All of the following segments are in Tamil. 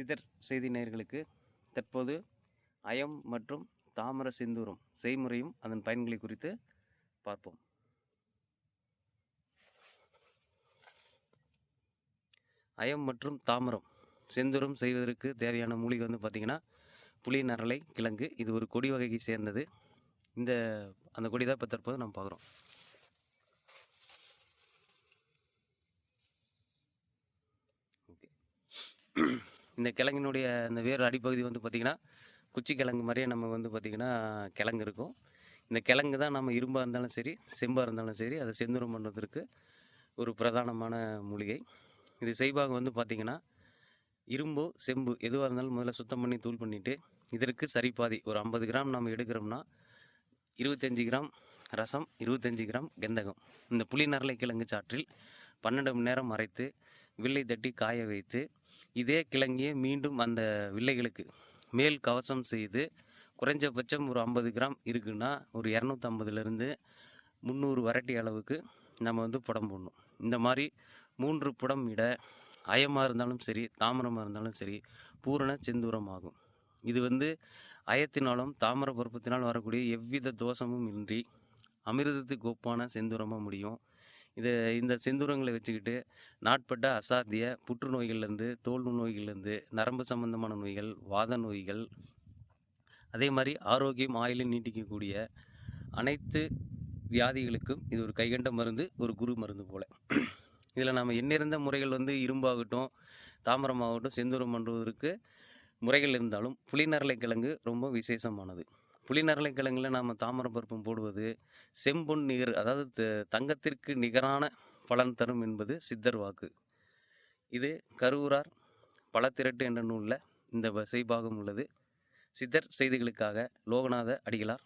சிதர் செய்தி நேயர்களுக்கு தற்போது அயம் மற்றும் தாமர செந்தூரம் செய்முறையும் அதன் பயன்களை குறித்து பார்ப்போம். அயம் மற்றும் தாமரம் செந்தூரம் செய்வதற்கு தேவையான மூலிகை வந்து பார்த்திங்கன்னா புளி நரலை கிழங்கு இது ஒரு கொடி வகையை சேர்ந்தது. இந்த அந்த கொடி தான் இப்போ தற்போது நம்ம பார்க்குறோம். ஓகே. இந்த கிழங்கினுடைய இந்த வேர் அடிப்பகுதி வந்து பார்த்திங்கன்னா குச்சி கிழங்கு மாதிரியே நம்ம வந்து பார்த்திங்கன்னா கிழங்கு இருக்கும். இந்த கிழங்கு தான் நம்ம இரும்பாக இருந்தாலும் சரி செம்பாக இருந்தாலும் சரி அதை செந்தூரம் பண்ணுறதுக்கு ஒரு பிரதானமான மூலிகை. இது செய்வாங்க வந்து பார்த்திங்கன்னா இரும்பு செம்பு எதுவாக இருந்தாலும் முதல்ல சுத்தம் பண்ணி தூள் பண்ணிவிட்டு இதற்கு சரிபாதி ஒரு ஐம்பது கிராம் நம்ம எடுக்கிறோம்னா இருபத்தஞ்சி கிராம் ரசம் இருபத்தஞ்சி கிராம் கெந்தகம். இந்த புளி நரளை கிழங்கு சாற்றில் பன்னெண்டு மணி நேரம் அரைத்து வில்லை தட்டி காய வைத்து இதே கிழங்கியே மீண்டும் அந்த வில்லைகளுக்கு மேல் கவசம் செய்து குறைஞ்சபட்சம் ஒரு ஐம்பது கிராம் இருக்குன்னா ஒரு இரநூத்தம்பதுலேருந்து முந்நூறு வரட்டி அளவுக்கு நம்ம வந்து புடம் போடணும். இந்த மாதிரி மூன்று புடம் இட அயமாக இருந்தாலும் சரி தாமரமாக இருந்தாலும் சரி பூரண செந்தூரம் ஆகும். இது வந்து அயத்தினாலும் தாமர பருப்பத்தினால் வரக்கூடிய எவ்வித தோஷமும் இன்றி அமிர்தத்துக்கு ஒப்பான செந்தூரமாக முடியும். இதை இந்த செந்தூரங்களை வச்சுக்கிட்டு நாட்பட்ட அசாத்திய புற்றுநோய்கள்லேருந்து தோல் நோய்கள்லேருந்து நரம்பு சம்பந்தமான நோய்கள் வாத நோய்கள் அதே மாதிரி ஆரோக்கியம் ஆயிலும் நீட்டிக்கக்கூடிய அனைத்து வியாதிகளுக்கும் இது ஒரு கைகண்ட மருந்து ஒரு குரு மருந்து போல். இதில் நாம் எண்ணிறந்த முறைகள் வந்து இரும்பாகட்டும் தாமரமாகட்டும் செந்தூரம் பண்ணுவதற்கு முறைகள் இருந்தாலும் புளிநரலை கிழங்கு ரொம்ப விசேஷமானது. புளிநரலை கிழங்குல நாம் தாமர பருப்பம் போடுவது செம்பொன் நிகர் அதாவது த- தங்கத்திற்கு நிகரான பலன் தரும் என்பது சித்தர் வாக்கு. இது கருவூரார் பழத்திரட்டு என்ற நூலில் இந்த செய்பாகம் உள்ளது. சித்தர் செய்திகளுக்காக லோகநாத அடிகளார்.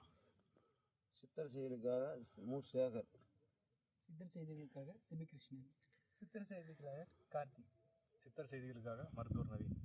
சித்தர் செயலுக்காக மு. சேகர். சித்தர் செய்திகளுக்காக சிபிகிருஷ்ணன் சித்திர செய்திகளாக கார்த்திக். சித்தர் செய்திகளுக்காக மருத்துவர் நவீன்.